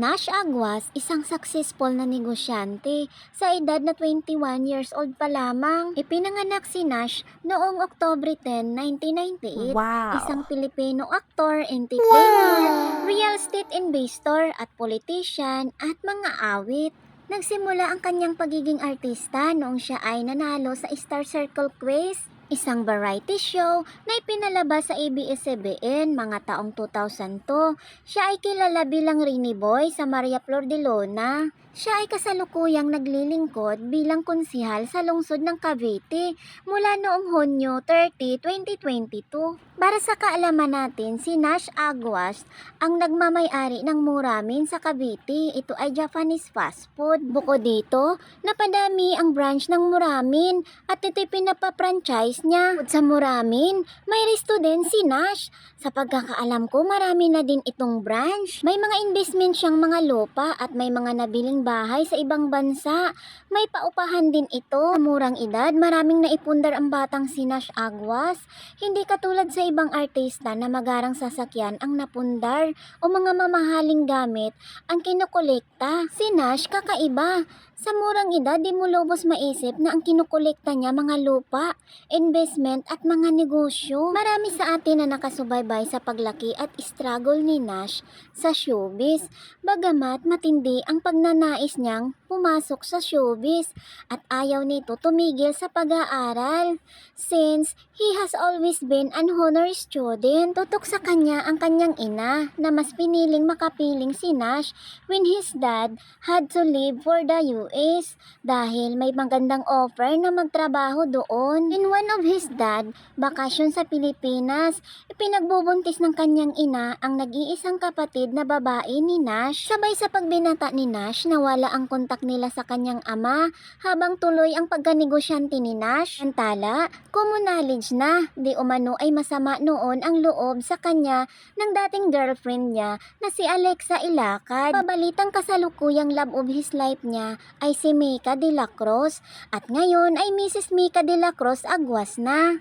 Nash Aguas, isang successful na negosyante. Sa edad na 21 years old pa lamang, ipinanganak si Nash noong Oktobre 10, 1998. Wow. Isang Pilipino aktor, entertainer, real estate investor at politician at mga awit. Nagsimula ang kanyang pagiging artista noong siya ay nanalo sa Star Circle Quiz, isang variety show na ipinalabas sa ABS-CBN mga taong 2002. Siya ay kilala bilang Rini Boy sa Maria Flor de Luna. Siya ay kasalukuyang naglilingkod bilang konsihal sa lungsod ng Cavite mula noong Hunyo 30, 2022. Para sa kaalaman natin, si Nash Aguas ang nagmamayari ng Muramin sa Cavite. Ito ay Japanese fast food. Bukod dito, napadami ang branch ng Muramin at ito'y pinapa-franchise niya. Sa Muramin, may resto din si Nash. Sa pagkakaalam ko, marami na din itong branch. May mga investment siyang mga lupa at may mga nabiling bahay sa ibang bansa. May paupahan din ito. Sa murang edad, maraming naipundar ang batang si Nash Aguas. Hindi katulad sa ibang artista na magarang sasakyan ang napundar o mga mamahaling gamit ang kinukolekta. Si Nash kakaiba. Sa murang edad, di mo lubos maisip na ang kinukolekta niya mga lupa, investment at mga negosyo. Marami sa atin na nakasubaybay sa paglaki at struggle ni Nash sa showbiz. Bagamat matindi ang pagnanais niyang pumasok sa showbiz at ayaw nito tumigil sa pag-aaral. Since he has always been an honor student, tutok sa kanya ang kanyang ina na mas piniling makapiling si Nash when his dad had to leave for the US dahil may magandang offer na magtrabaho doon. In one of his dad, bakasyon sa Pilipinas, ipinagbubuntis ng kanyang ina ang nag-iisang kapatid na babae ni Nash. Sabay sa pagbinata ni Nash, nawala ang kontak nila sa kanyang ama habang tuloy ang pagkanegosyante ni Nash. Antala, knowledge na, di umano ay masama noon ang loob sa kanya ng dating girlfriend niya na si Alexa Ilacad. Pabalitang kasalukuyang love of his life niya ay si Mika de la Cruz at ngayon ay Mrs. Mika de la Cruz Aguas na.